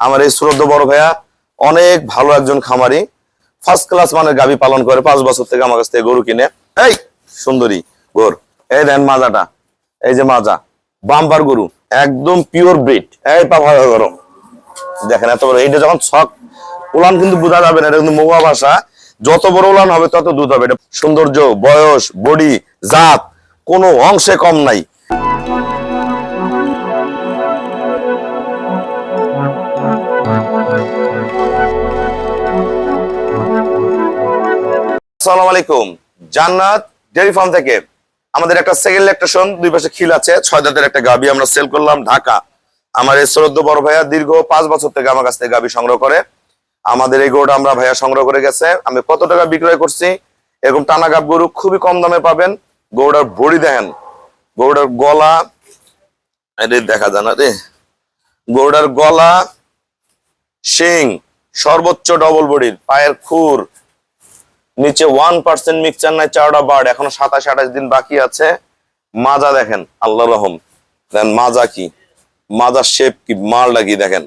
আমার এই শ্রদ্ধ বড় ভাইয়া অনেক ভালো একজন খামারি। ফার্স্ট ক্লাস মানের গাভী পালন করে, পাঁচ বছর থেকে আমার কাছ থেকে গরু কিনে। এই সুন্দরী, গোর। এই দেন মাজাটা। এই যে মাজা, বাম্পার গরু, একদম পিওর ব্রিড এই পা ভালো করো দেখেন এত বড়, এইটা যখন ছক, উলান কিন্তু বোঝা যাবে না, এটা কিন্তু মহুয়া ভাষা। যত বড় উলান হবে, তত দুধ হবে। এটা সৌন্দর্য, বয়স, বডি, জাত, কোনো অংশে কম নাই। আসসালামু আলাইকুম। জান্নাত ডেয়ারি ফার্ম থেকে আমাদের একটা সেকেন্ড দুই পাশে খিল আছে, ছয় একটা গাবি আমরা সেল করলাম ঢাকা। আমার এই শ্রদ্ধ বড় ভাইয়া দীর্ঘ পাঁচ বছর থেকে আমার কাছ থেকে গাবি সংগ্রহ করে। আমাদের এই গরুটা আমরা ভাইয়া সংগ্রহ করে গেছে। আমি কত টাকা বিক্রয় করছি? এরকম টানা গাব গরু খুবই কম দামে পাবেন। গরুটার বড়ি দেখেন। গরুটার গলা দেখা যায় না রে। গরুটার গলা, শিং, সর্বোচ্চ ডবল বডির পায়ের খুর। নিচে ওয়ান পার্সেন্ট মিক্সচার নাই চারটা বার্ড এখনও সাতাশ আঠাশ দিন বাকি আছে। মাজা দেখেন, আল্লাহ রহম। দেন মাজা কি? মাজার শেপ কি? মালটা কি দেখেন?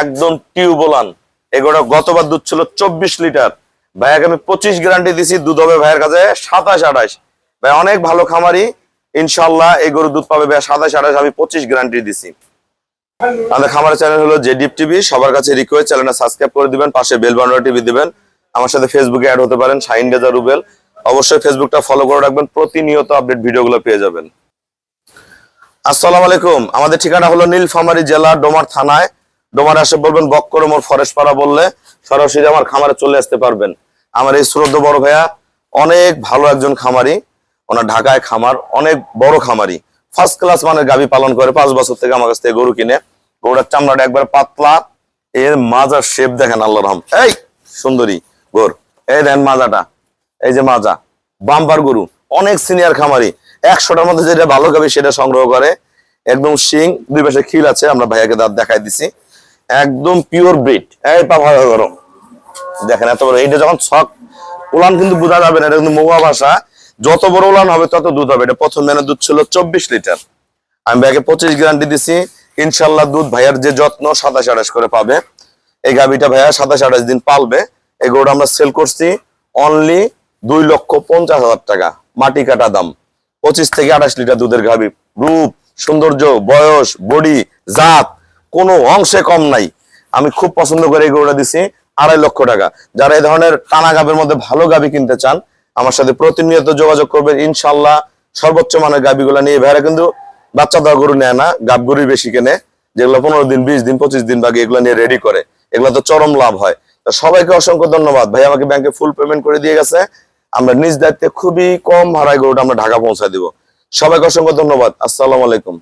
একদম টিউবলান। এগুলো গতবার দুধ ছিল চব্বিশ লিটার। ভাইয়াকে আমি পঁচিশ গ্যারান্টি দিছি, দুধ হবে ভাইয়ের কাছে সাতাশ আঠাশ। ভাই, অনেক ভালো খামারি। ইনশাল্লাহ এই গরু দুধ পাবে ভাই সাতাশ আঠাশ, আমি পঁচিশ গ্যারান্টি দিছি। আমাদের খামারের চ্যানেল হলো জেডিপ টিভি সবার কাছে রিকোয়েস্ট চ্যানেলটা সাবস্ক্রাইব করে দিবেন, পাশে বেল টিভি দিবেন। আমার সাথে ফেসবুকে অ্যাড হতে পারেন শাইন রেজা রুবেল। অবশ্যই ফেসবুকটা ফলো করে রাখবেন, প্রতিনিয়ত আপডেট ভিডিওগুলো পেয়ে যাবেন। আসসালামু আলাইকুম আমাদের ঠিকানা হলো নীলফামারী জেলা, ডোমার থানায়। ডোমার আসে বলবেন বক্করমোর ফরেস্ট পাড়া বললে, সরাসরি আমার খামারে চলে আসতে পারবেন। আমার এই শ্রদ্ধ বড় ভাইয়া, অনেক ভালো একজন খামারি। ওনার ঢাকায় খামার, অনেক বড় খামারি। ফার্স্ট ক্লাস মানের গাভী পালন করে, পাঁচ বছর থেকে আমার কাছ থেকে গরু কিনে। গরুটার চামড়াটা একবার পাতলা, এর মাজার শেপ দেখেন আল্লাহ রহম এই, সুন্দরী। গোর। এই দেন মাজাটা। এই যে মাজা। বাম্পার গরু। অনেক সিনিয়র খামারি। একশোটার মধ্যে যেটা ভালো গাভী সেটা সংগ্রহ করে। একদম শিং, দুই পাশে খিল আছে, আমরা ভাইয়াকে দাঁত দেখাই দিছি। একদম পিওর ব্রিড এই পা ভালো করো দেখেন এত বড়। এইটা যখন ছক, উলান কিন্তু বোঝা যাবে না, এটা কিন্তু মহুয়া ভাষা। যত বড় উলান হবে, তত দুধ হবে। এটা প্রথম মেনে দুধ ছিল চব্বিশ লিটার। আমি ভাইকে পঁচিশ গ্যারান্টি দিছি। ইনশাল্লাহ দুধ ভাইয়ার যে যত্ন, সাতাশ আঠাশ করে পাবে। এই গাভিটা ভাইয়া সাতাশ আঠাশ দিন পালবে। এই আমরা সেল করছি অনলি দুই লক্ষ পঞ্চাশ হাজার টাকা, মাটি কাটা দাম। পঁচিশ থেকে আঠাশ লিটার দুধের গাভি, রূপ, সৌন্দর্য, বয়স, বডি, জাত, কোনো অংশে কম নাই। আমি খুব পছন্দ করে এই গরুটা দিছি, আড়াই লক্ষ টাকা। যারা এই ধরনের টানা গাভীর মধ্যে ভালো গাভী কিনতে চান, আমার সাথে প্রতিনিয়ত যোগাযোগ করবেন ইনশাল্লাহ সর্বোচ্চ মানের গাভীগুলো নিয়ে। ভাইরা কিন্তু বাচ্চা দেওয়া গরু নেয় না গাব গরুই বেশি কেনে, যেগুলো পনেরো দিন, বিশ দিন, পঁচিশ দিন বাকি এগুলো নিয়ে রেডি করে। এগুলো তো চরম লাভ হয়। সবাইকে অসংখ্য ধন্যবাদ। ভাই আমাকে ব্যাংকে ফুল পেমেন্ট করে দিয়ে গেছে। আমরা নিজ দায়িত্বে খুবই কম ভাড়ায় গরুটা আমরা ঢাকা পৌঁছায় দিব। সবাইকে অসংখ্য ধন্যবাদ। আসসালাম আলাইকুম।